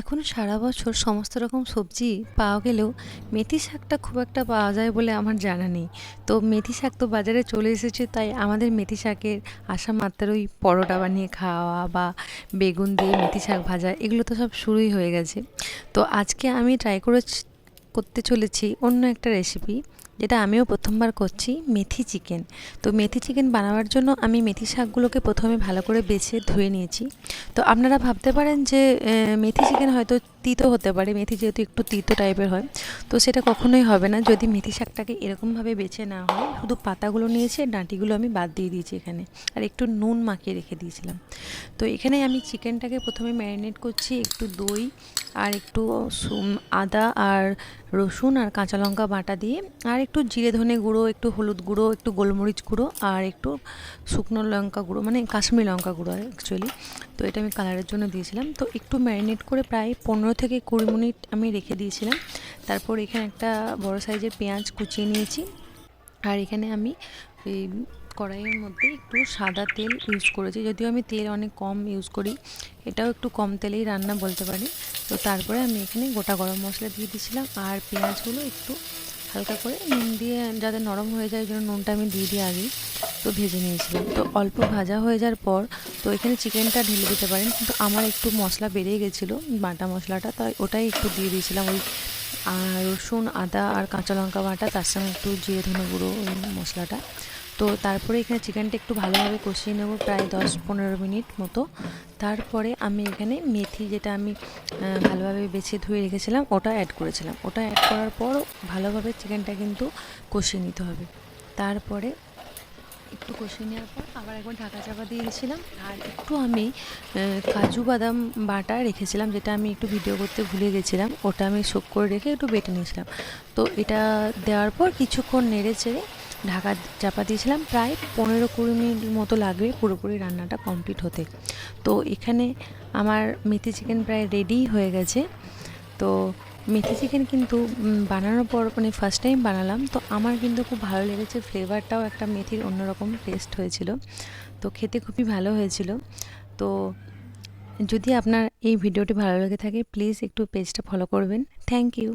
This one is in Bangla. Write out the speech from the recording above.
এখন সারা বছর সমস্ত রকম সবজি পাওয়া গেলেও মেথি শাকটা খুব একটা পাওয়া যায় বলে আমার জানা নেই। তো মেথি শাক তো বাজারে চলে এসেছে, তাই আমাদের মেথি শাকের আসা মাত্রই পরোটা বানিয়ে খাওয়া বা বেগুন দিয়ে মেথি শাক ভাজা, এগুলো তো সব শুরুই হয়ে গেছে। তো আজকে আমি ট্রাই করে করতে চলেছি অন্য একটা রেসিপি যেটা আমিও প্রথমবার করছি, মেথি চিকেন। তো মেথি চিকেন বানাবার জন্য আমি মেথি শাকগুলোকে প্রথমে ভালো করে বেছে ধুয়ে নিয়েছি। তো আপনারা ভাবতে পারেন যে মেথি চিকেন হয়তো তিতো হতে পারে, মেথি যেহেতু একটু তিতো টাইপের হয়। তো সেটা কখনোই হবে না, যদি মেথি শাকটাকে এরকমভাবে বেছে না হয়, শুধু পাতাগুলো নিয়েছি ডাঁটিগুলো আমি বাদ দিয়ে দিয়েছি এখানে। আর একটু নুন মাখিয়ে রেখে দিয়েছিলাম। তো এখানে আমি চিকেনটাকে প্রথমে ম্যারিনেট করছি একটু দই আর একটু আদা আর রসুন আর কাঁচা লঙ্কা বাটা দিয়ে। আর একটু জিরে ধনে গুঁড়ো, একটু হলুদ গুঁড়ো, একটু গোলমরিচ গুঁড়ো আর একটু শুকনো লঙ্কা গুঁড়ো মানে কাশ্মীরি লঙ্কা গুঁড়ো অ্যাকচুয়ালি তো এটা আমি কালারের জন্য দিয়েছিলাম। তো একটু ম্যারিনেট করে প্রায় পনেরো থেকে কুড়ি মিনিট আমি রেখে দিয়েছিলাম। তারপর এখানে একটা বড় সাইজের পেঁয়াজ কুচিয়ে নিয়েছি। আর এখানে আমি এই কড়াইয়ের মধ্যে একটু সাদা তেল ইউজ করেছি। যদিও আমি তেল অনেক কম ইউজ করি, এটাও একটু কম তেলেই রান্না বলতে পারি। তো তারপরে আমি এখানে গোটা গরম মশলা দিয়ে দিয়েছিলাম। আর পেঁয়াজগুলো একটু হালকা করে নুন দিয়ে যাতে নরম হয়ে যায় জন্য নুনটা আমি দিয়ে দিয়ে আগেই তো ভেজে নিয়েছিলাম। তো অল্প ভাজা হয়ে যাওয়ার পর তো এখানে চিকেনটা ঢেলে দিতে পারেন, কিন্তু আমার একটু মশলা বেড়ে গেছিল, বাটা মশলাটা, তাই ওটাই একটু দিয়ে দিয়েছিলাম। ওই আর রসুন, আদা আর কাঁচা লঙ্কা বাটা, তার সঙ্গে একটু জিরে ধনে গুঁড়ো মশলাটা। তো তারপরে এখানে চিকেনটা একটু ভালোভাবে কষিয়ে নেব প্রায় দশ পনেরো মিনিট মতো। তারপরে আমি এখানে মেথি যেটা আমি ভালোভাবে বেছে ধুয়ে রেখেছিলাম, ওটা অ্যাড করেছিলাম। ওটা অ্যাড করার পর ভালোভাবে চিকেনটা কিন্তু কষিয়ে নিতে হবে। তারপরে একটু কষিয়ে নেওয়ার পর আবার একবার ঢাকা চাপা দিয়ে দিয়েছিলাম। আর একটু আমি কাজু বাদাম বাটা রেখেছিলাম, যেটা আমি একটু ভিডিও করতে ভুলে গেছিলাম। ওটা আমি শোক করে রেখে একটু বেটে নিয়েছিলাম। তো এটা দেওয়ার পর কিছুক্ষণ নেড়ে চেড়ে ঢাকা চাপা দিয়েছিলাম। প্রায় পনেরো কুড়ি মিনিট মতো লাগবে পুরোপুরি রান্নাটা কমপ্লিট হতে। তো এখানে আমার মেথি চিকেন প্রায় রেডি হয়ে গেছে। তো মেথি চিকেন কিন্তু বানানোর পর মানে ফার্স্ট টাইম বানালাম। তো আমার কিন্তু খুব ভালো লেগেছে ফ্লেভারটাও একটা মেথির অন্যরকম টেস্ট হয়েছিল। তো খেতে খুবই ভালো হয়েছিল। তো যদি আপনার এই ভিডিওটি ভালো লেগে থাকে প্লিজ একটু পেজটা ফলো করবেন। Thank you